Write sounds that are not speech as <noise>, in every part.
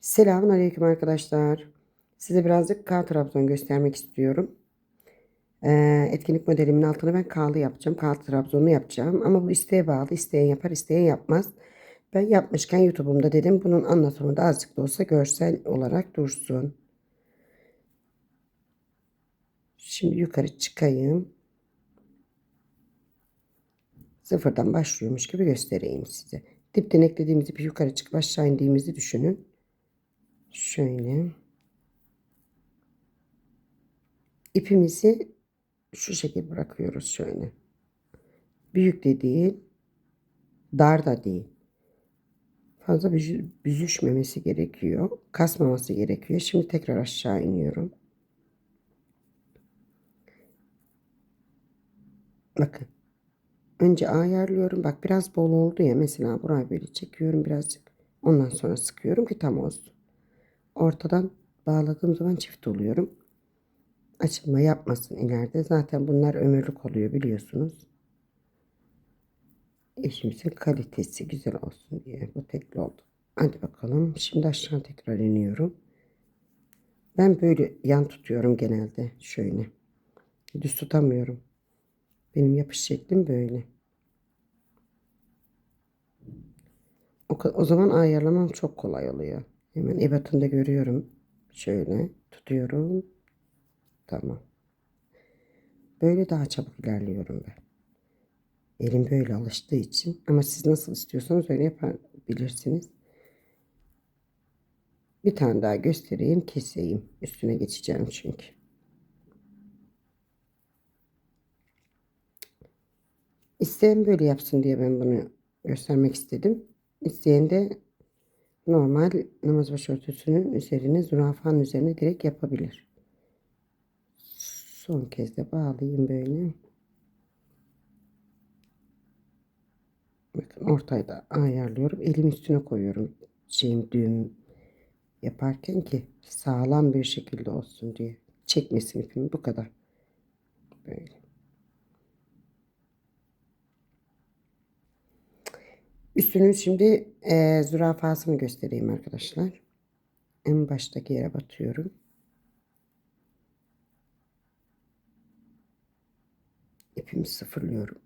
Selamun Aleyküm arkadaşlar. Size birazcık K trabzon göstermek istiyorum. Ee, etkinlik modelimin altına ben K'lı yapacağım. K trabzonlu yapacağım. Ama bu isteğe bağlı. İsteyen yapar, isteyen yapmaz. Ben yapmışken YouTube'umda dedim bunun anlatımı da azıcık da olsa görsel olarak dursun. Şimdi yukarı çıkayım. Sıfırdan başlıyormuş gibi göstereyim size. Dipten eklediğimiz ipi yukarı çıkıp aşağı indiğimizi düşünün. Şöyle. İpimizi şu şekilde bırakıyoruz şöyle. Büyük de değil, dar da değil. Fazla büzü- büzüşmemesi gerekiyor. Kasmaması gerekiyor. Şimdi tekrar aşağı iniyorum. Bakın. Önce ayarlıyorum. Bak biraz bol oldu ya. Mesela burayı böyle çekiyorum birazcık. Ondan sonra sıkıyorum ki tam olsun. Ortadan bağladığım zaman çift oluyorum. Açılma yapmasın ileride. Zaten bunlar ömürlük oluyor biliyorsunuz. İşimizin kalitesi güzel olsun diye bu tekli oldu. Hadi bakalım. Şimdi aşağı tekrar iniyorum. Ben böyle yan tutuyorum genelde. Şöyle. Düz tutamıyorum. Benim yapış şeklim böyle. O, o zaman ayarlamam çok kolay oluyor. Hemen ebatında görüyorum. Şöyle tutuyorum. Tamam. Böyle daha çabuk ilerliyorum ben. Elim böyle alıştığı için. Ama siz nasıl istiyorsanız öyle yapabilirsiniz. Bir tane daha göstereyim, keseyim. Üstüne geçeceğim çünkü. İsteyen böyle yapsın diye ben bunu göstermek istedim. İsteyen de normal namaz başörtüsünün üzerine, zürafanın üzerine direkt yapabilir. Son kez de bağlayayım böyle. Bakın ortayı da ayarlıyorum. Elim üstüne koyuyorum. Şeyim düğüm yaparken ki sağlam bir şekilde olsun diye. Çekmesin ipimi bu kadar. Böyle. Üstünün şimdi eee zürafasını göstereyim arkadaşlar. En baştaki yere batıyorum. İpimi sıfırlıyorum.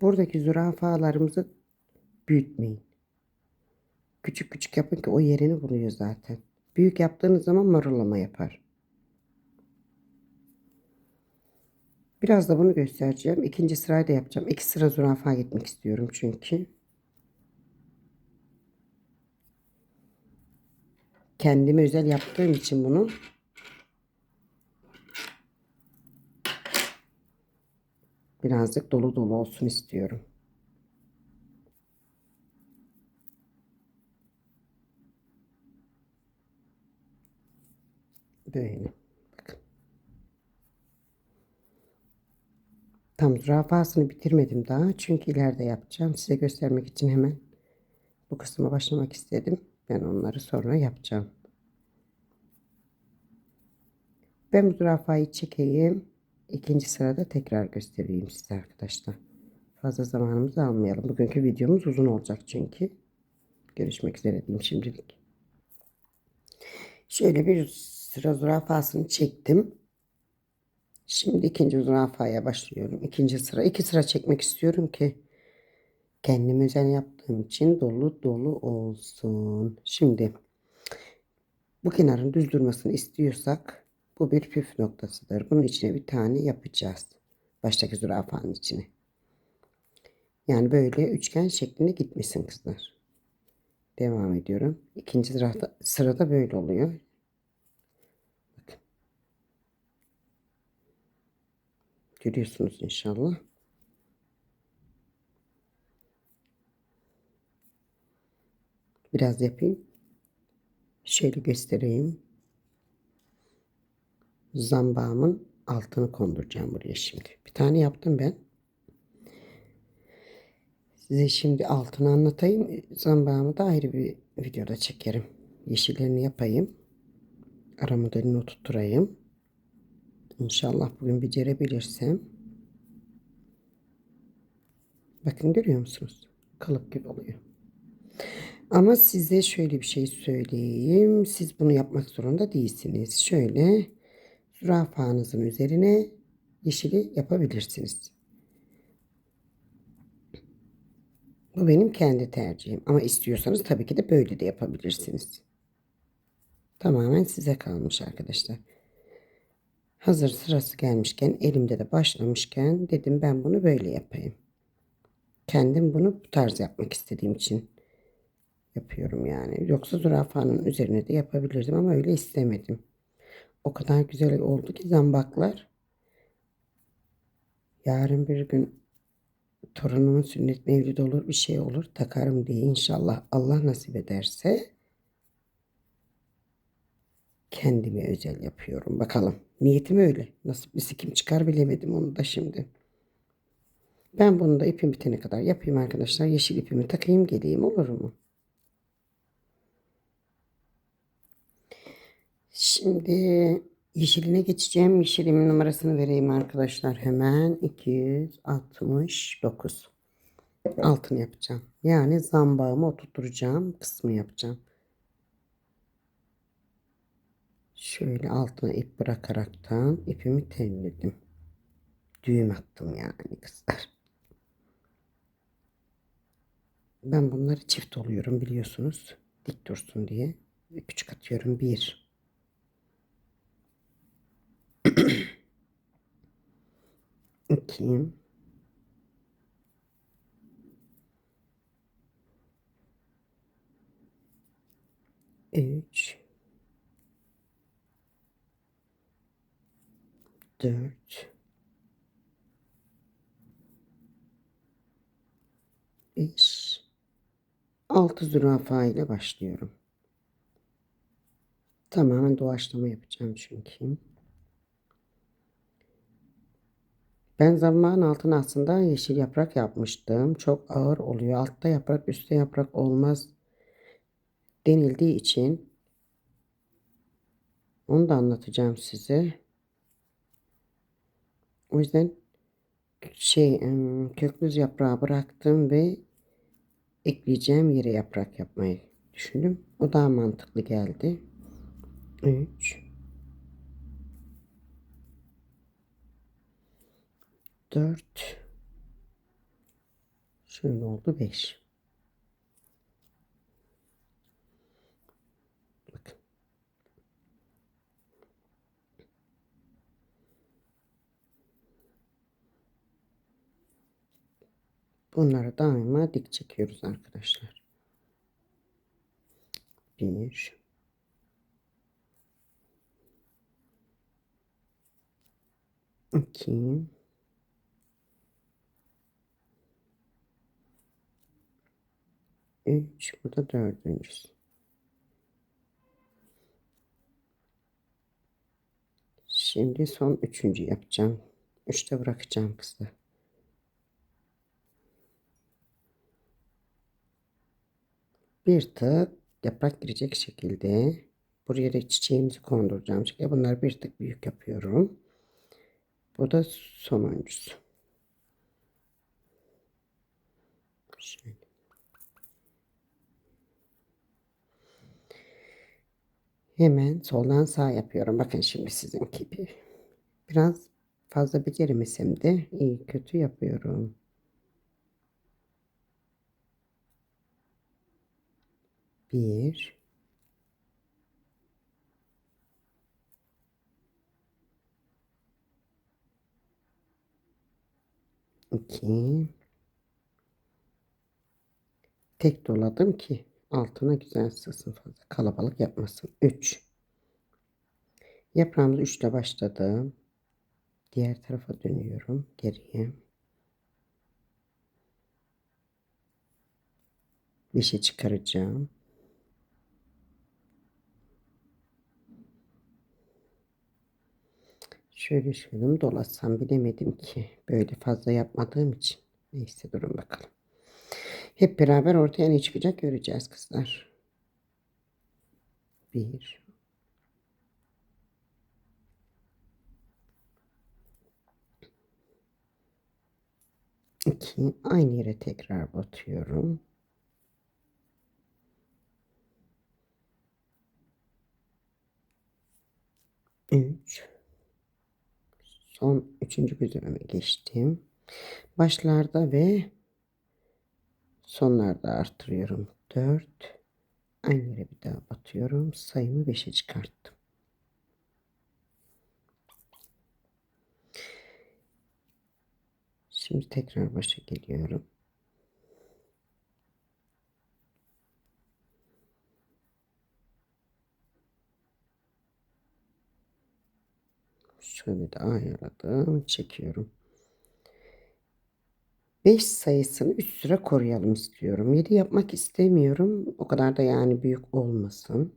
Buradaki zürafalarımızı büyütmeyin. Küçük küçük yapın ki o yerini buluyor zaten. Büyük yaptığınız zaman marulama yapar. Biraz da bunu göstereceğim. İkinci sırayı da yapacağım. İki sıra zürafa gitmek istiyorum çünkü. Kendime özel yaptığım için bunu. Birazcık dolu dolu olsun istiyorum. Böyle. Bakın. Tam zürafasını bitirmedim daha. Çünkü ileride yapacağım. Size göstermek için hemen bu kısma başlamak istedim. Ben onları sonra yapacağım. Ben bu zürafayı çekeyim. İkinci sırada tekrar göstereyim size arkadaşlar. Fazla zamanımızı almayalım. Bugünkü videomuz uzun olacak çünkü. Görüşmek üzere diyeyim şimdilik. Şöyle bir sıra zürafasını çektim. Şimdi ikinci zürafaya başlıyorum. İkinci sıra. iki sıra çekmek istiyorum ki kendim özel yaptığım için dolu dolu olsun. Şimdi bu kenarın düz durmasını istiyorsak bu bir püf noktasıdır. Bunun içine bir tane yapacağız. Baştaki zürafanın içine. Yani böyle üçgen şeklinde gitmesin kızlar. Devam ediyorum. İkinci sırada, sırada böyle oluyor. Bakın. Görüyorsunuz inşallah. Biraz yapayım. Şöyle göstereyim. Zambağımın altını konduracağım buraya şimdi. Bir tane yaptım ben. Size şimdi altını anlatayım. Zambağımı da ayrı bir videoda çekerim. Yeşillerini yapayım. Ara modelini oturtturayım. İnşallah bugün becerebilirsem. Bakın görüyor musunuz? Kalıp gibi oluyor. Ama size şöyle bir şey söyleyeyim. Siz bunu yapmak zorunda değilsiniz. Şöyle zürafanızın üzerine yeşili yapabilirsiniz. Bu benim kendi tercihim. Ama istiyorsanız tabii ki de böyle de yapabilirsiniz. Tamamen size kalmış arkadaşlar. Hazır sırası gelmişken elimde de başlamışken dedim ben bunu böyle yapayım. Kendim bunu bu tarz yapmak istediğim için yapıyorum yani. Yoksa zürafanın üzerine de yapabilirdim ama öyle istemedim. O kadar güzel oldu ki zambaklar. Yarın bir gün torunumun sünnet mevlidi olur bir şey olur takarım diye inşallah Allah nasip ederse kendime özel yapıyorum. Bakalım. Niyetim öyle. Nasıl bir kim çıkar bilemedim onu da şimdi. Ben bunu da ipim bitene kadar yapayım arkadaşlar. Yeşil ipimi takayım geleyim olur mu? Şimdi yeşiline geçeceğim. Yeşilimin numarasını vereyim arkadaşlar. Hemen 269. Altını yapacağım. Yani zambağımı oturtacağım kısmı yapacağım. Şöyle altına ip bırakaraktan ipimi temledim. Düğüm attım yani kızlar. Ben bunları çift oluyorum biliyorsunuz. Dik dursun diye. Ve küçük atıyorum. Bir. <clears throat> İki. Üç. Dört. Beş. Altı zürafa ile başlıyorum. Tamamen doğaçlama yapacağım çünkü. Ben zamanın altına aslında yeşil yaprak yapmıştım. Çok ağır oluyor. Altta yaprak üstte yaprak olmaz denildiği için onu da anlatacağım size. O yüzden şey köklüz yaprağı bıraktım ve ekleyeceğim yere yaprak yapmayı düşündüm. O daha mantıklı geldi. 3 4 Şöyle oldu 5 Bakın. Bunları daima dik çekiyoruz arkadaşlar. 1 2 3 bu da dördüncüsü. Şimdi son üçüncü yapacağım. Üçte bırakacağım kızı. Bir tık yaprak girecek şekilde buraya da çiçeğimizi konduracağım. Çünkü bunlar bir tık büyük yapıyorum. Bu da sonuncusu. Şöyle. Hemen soldan sağ yapıyorum. Bakın şimdi sizin gibi. Biraz fazla beceremesem de iyi kötü yapıyorum. Bir. İki. Tek doladım ki altına güzel sığsın fazla kalabalık yapmasın. 3 yaprağımız 3 ile başladı. Diğer tarafa dönüyorum geriye. Bir şey çıkaracağım. Şöyle şöyle dolaşsam bilemedim ki. Böyle fazla yapmadığım için. Neyse durun bakalım. Hep beraber ortaya ne çıkacak göreceğiz kızlar. Bir. İki. Aynı yere tekrar batıyorum. Üç son üçüncü geçtim. Başlarda ve sonlarda artırıyorum. 4 aynı yere bir daha batıyorum. Sayımı 5'e çıkarttım. Şimdi tekrar başa geliyorum. Şöyle de ayarladım. Çekiyorum. 5 sayısını üst sıra koruyalım istiyorum. 7 yapmak istemiyorum. O kadar da yani büyük olmasın.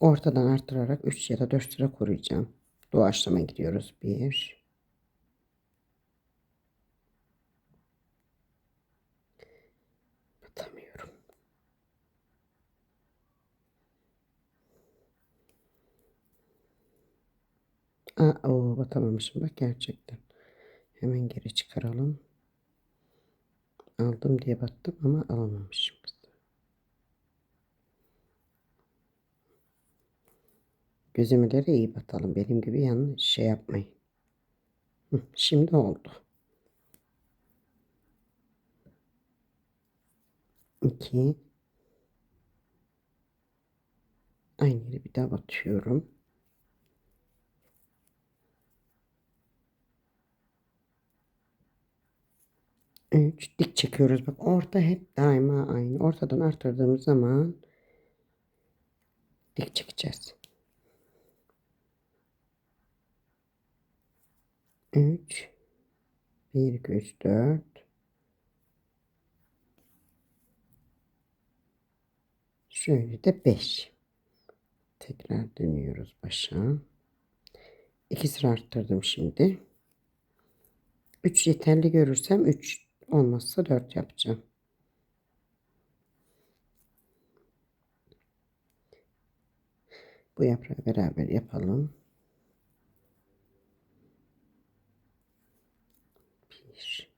Ortadan arttırarak 3 ya da 4 sıra koruyacağım. Doğaçlama gidiyoruz. 1 Aa, o batamamışım bak gerçekten. Hemen geri çıkaralım. Aldım diye battım ama alamamışım. Gözümelere iyi batalım. Benim gibi yanlış şey yapmayın. Şimdi oldu. 2 Aynı yere bir daha batıyorum. Üç dik çekiyoruz. Bak orta hep daima aynı. Ortadan arttırdığımız zaman dik çekeceğiz. 3 1 2 3 4 Şöyle de 5. Tekrar dönüyoruz başa. 2 sıra arttırdım şimdi. 3 yeterli görürsem 3 olmazsa 4 yapacağım. Bu yaprağı beraber yapalım. 1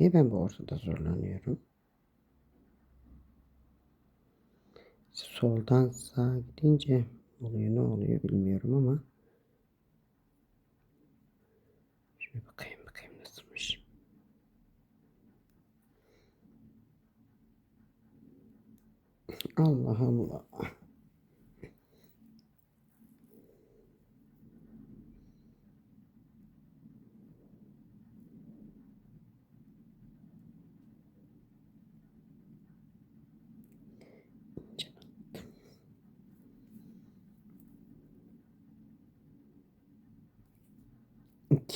Niye ben bu ortada zorlanıyorum? Soldan sağa gidince oluyor ne oluyor bilmiyorum ama Şöyle bakayım bakayım nasılmış. Allah Allah.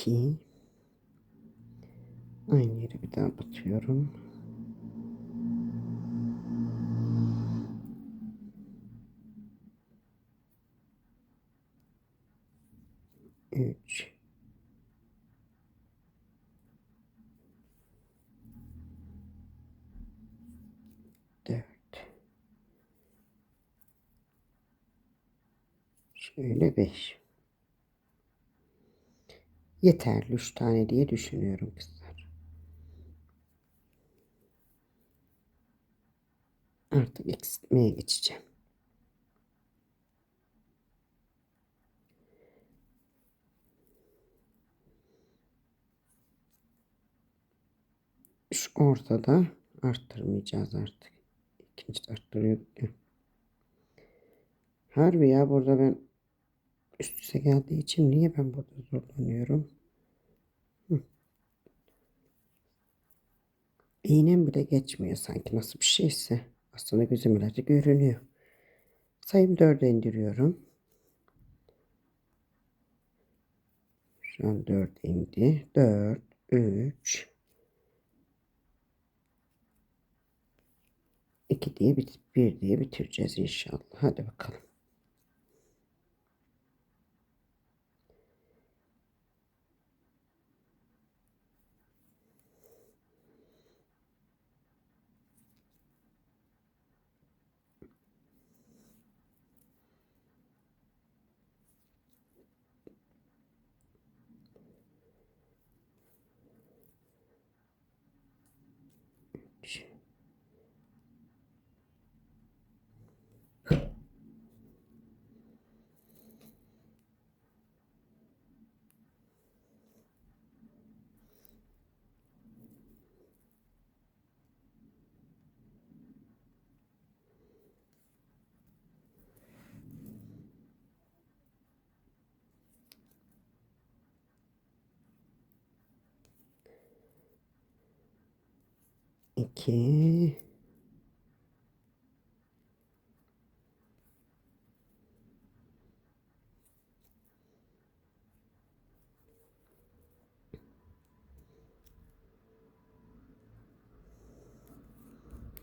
İki. Aynı yere bir daha batıyorum. Üç. Dört. Şöyle beş. Yeterli üç tane diye düşünüyorum kızlar. Artık eksiltmeye geçeceğim. Şu ortada arttırmayacağız artık. İkinci arttırıyorduk ya. Harbi ya burada ben üst üste geldiği için niye ben burada zorlanıyorum? Hı. İğnem bile geçmiyor sanki nasıl bir şeyse. Aslında gözümlerde görünüyor. Sayım 4'e indiriyorum. Şu an 4 indi. 4, 3, 2 diye bit 1 diye bitireceğiz inşallah. Hadi bakalım. İki,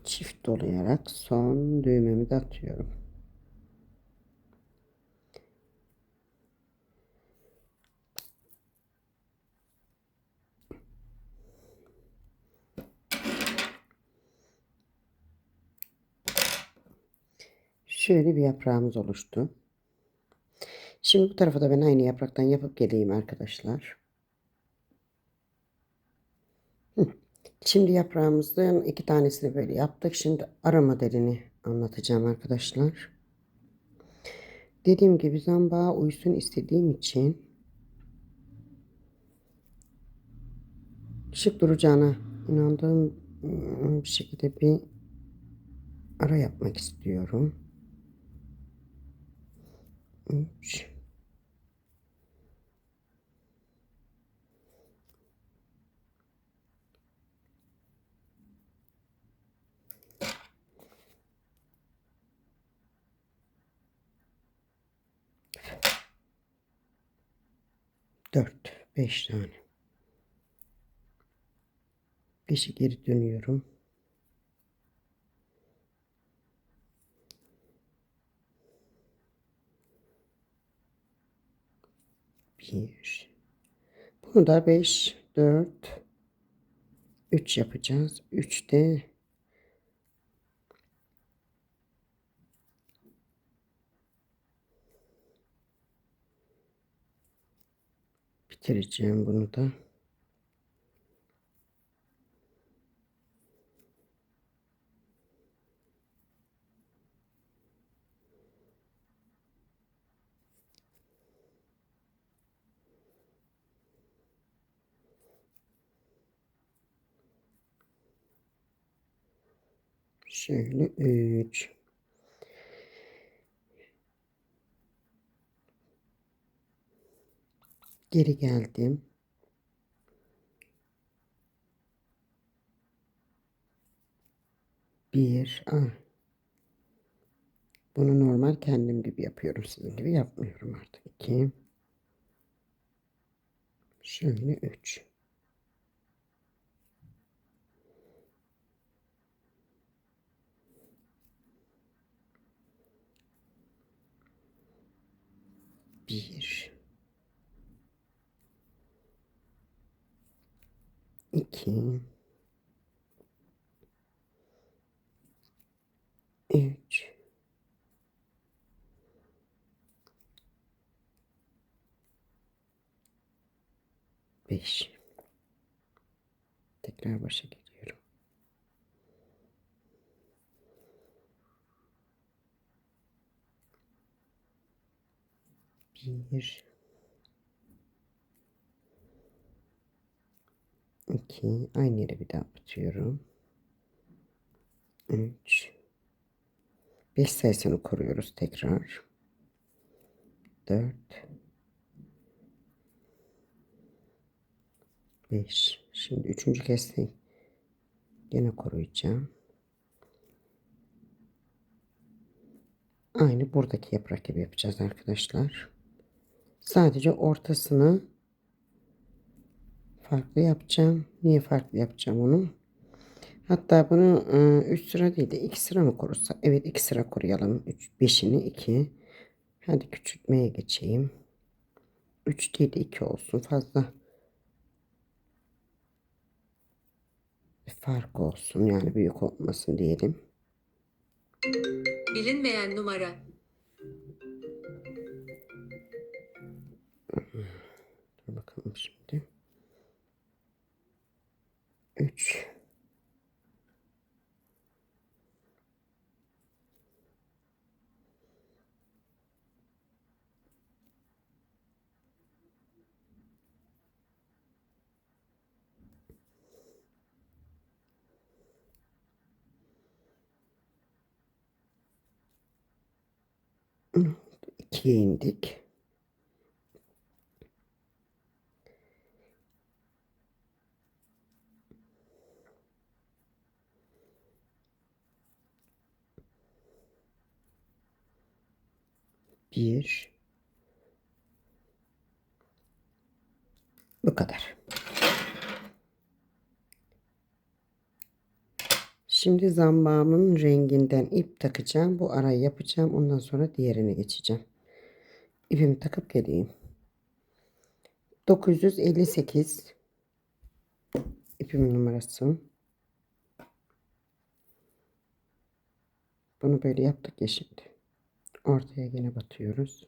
çift dolayarak son düğmemi de atıyorum. Şöyle bir yaprağımız oluştu. Şimdi bu tarafa da ben aynı yapraktan yapıp geleyim arkadaşlar. Şimdi yaprağımızdan iki tanesini böyle yaptık. Şimdi ara modelini anlatacağım arkadaşlar. Dediğim gibi zambağa uysun istediğim için şık duracağına inandığım bir şekilde bir ara yapmak istiyorum. 3 4 5 tane. Beşi geri dönüyorum. Bir. Bunu da 5, 4, 3 yapacağız. 3 de bitireceğim bunu da. Şöyle 3 Geri geldim. Bir. Ah. Bunu normal kendim gibi yapıyorum. Sizin gibi yapmıyorum artık. İki. Şöyle üç. Bir. iki, üç, beş. Tekrar başa geliyorum. Bir, 2 aynı yere bir daha batıyorum. 3 5 sayısını koruyoruz tekrar. 4 5 Şimdi üçüncü kez yine koruyacağım. Aynı buradaki yaprak gibi yapacağız arkadaşlar. Sadece ortasını farklı yapacağım. Niye farklı yapacağım onu? Hatta bunu 3 e, sıra değil de 2 sıra mı korursak? Evet 2 sıra koruyalım. 3 5'ini 2. Hadi küçültmeye geçeyim. 3 değil de 2 olsun fazla. Bir fark olsun yani büyük olmasın diyelim. Bilinmeyen numara. 3 ikiye indik. Bir. Bu kadar. Şimdi zambağımın renginden ip takacağım. Bu arayı yapacağım. Ondan sonra diğerine geçeceğim. İpimi takıp geleyim. 958 ipimin numarası. Bunu böyle yaptık ya şimdi. Ortaya yine batıyoruz.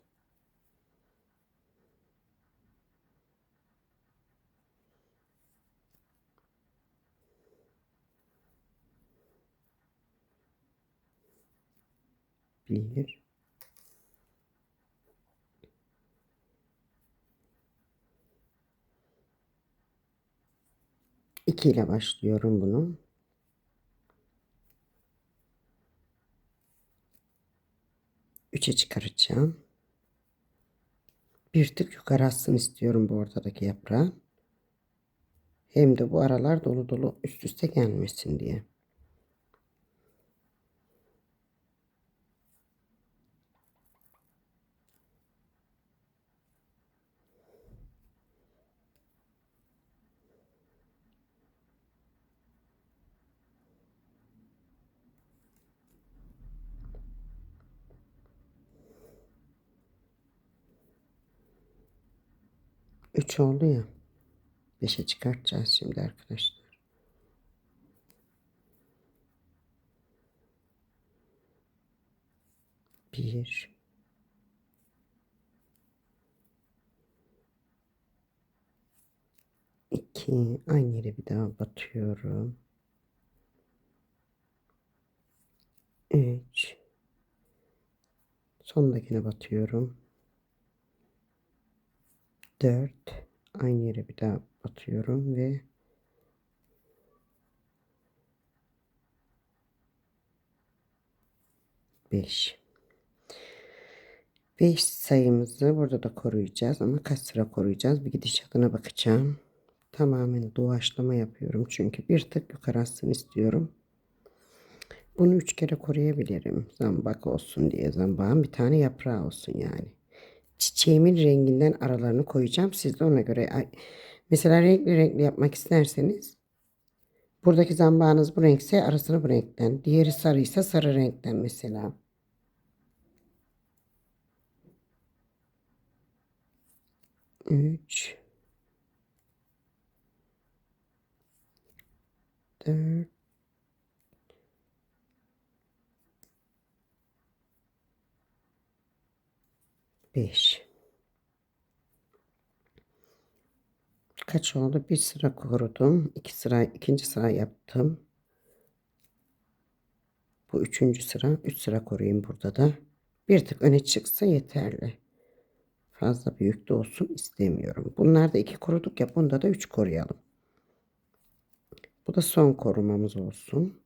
Bir. İki ile başlıyorum bunu. Üçe çıkaracağım. Bir tık yukarı atsın istiyorum bu ortadaki yaprağı. Hem de bu aralar dolu dolu üst üste gelmesin diye. Üç oldu ya. Beşe çıkartacağız şimdi arkadaşlar. Bir. İki. Aynı yere bir daha batıyorum. Üç. Sondakine batıyorum. Dört. Aynı yere bir daha batıyorum ve beş. Beş sayımızı burada da koruyacağız ama kaç sıra koruyacağız bir gidişatına bakacağım. Tamamen doğaçlama yapıyorum çünkü bir tık yukarı atsın istiyorum. Bunu üç kere koruyabilirim. Zambak olsun diye zambağın bir tane yaprağı olsun yani. Çiçeğimin renginden aralarını koyacağım. Siz de ona göre mesela renkli renkli yapmak isterseniz buradaki zambağınız bu renkse arasını bu renkten. Diğeri sarıysa sarı renkten mesela. Üç. Dört. 5 kaç oldu? Bir sıra korudum. iki sıra ikinci sıra yaptım. Bu üçüncü sıra. Üç sıra koruyayım burada da. Bir tık öne çıksa yeterli. Fazla büyük de olsun istemiyorum. Bunlarda iki koruduk ya. Bunda da üç koruyalım. Bu da son korumamız olsun.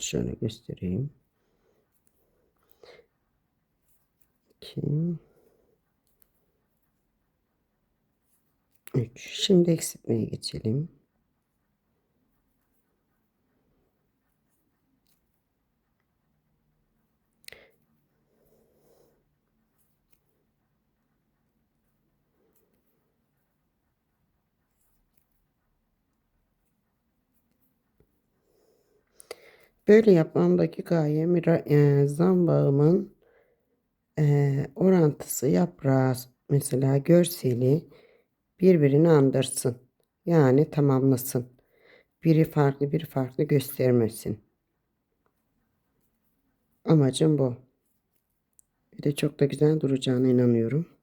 Şöyle göstereyim. 2 3 Şimdi eksiltmeye geçelim. Böyle yapmamdaki gayem e, zam bağımın orantısı yaprağı mesela görseli birbirini andırsın. Yani tamamlasın. Biri farklı biri farklı göstermesin. Amacım bu. Bir de çok da güzel duracağına inanıyorum.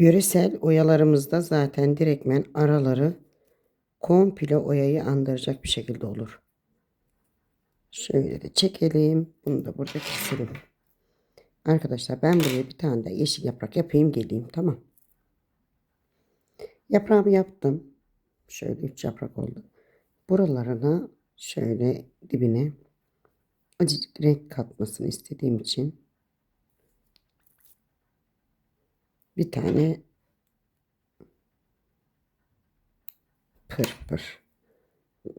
Yöresel oyalarımızda zaten direktmen araları komple oyayı andıracak bir şekilde olur. Şöyle de çekelim. Bunu da burada keselim. Arkadaşlar ben buraya bir tane de yeşil yaprak yapayım geleyim. Tamam. Yaprağımı yaptım. Şöyle üç yaprak oldu. Buralarına şöyle dibine acıcık renk katmasını istediğim için bir tane pır pır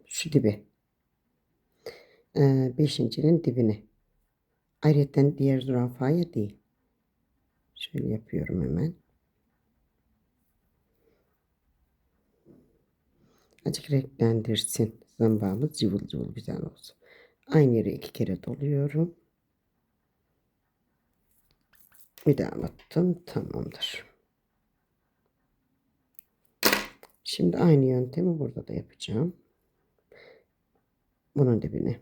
şu dibi ee, beşincinin dibine ayrıca diğer zürafaya değil şöyle yapıyorum hemen Azıcık renklendirsin. Zambağımız cıvıl cıvıl güzel olsun. Aynı yere iki kere doluyorum. Bir daha attım. Tamamdır. Şimdi aynı yöntemi burada da yapacağım. Bunun dibine.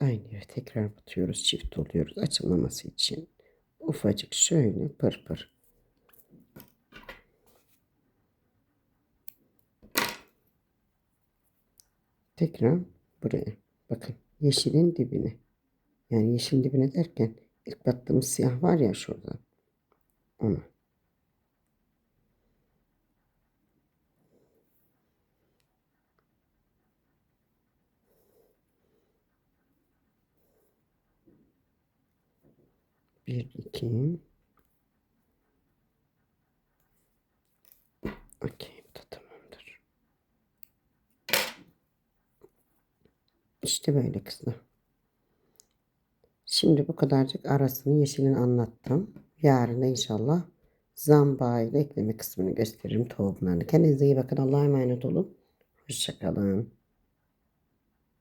Aynı yere tekrar batıyoruz. Çift oluyoruz. Açılmaması için. Ufacık şöyle pır pır. Tekrar buraya. Bakın yeşilin dibine. Yani yeşilin dibine derken ilk battığımız siyah var ya şurada. Ona. Bir, iki. Okey, bu da tamamdır. İşte böyle kızlar. Şimdi bu kadarcık arasını yeşilin anlattım. Yarın inşallah zamba ile ekleme kısmını gösteririm tohumlarını. Kendinize iyi bakın. Allah'a emanet olun. Hoşçakalın.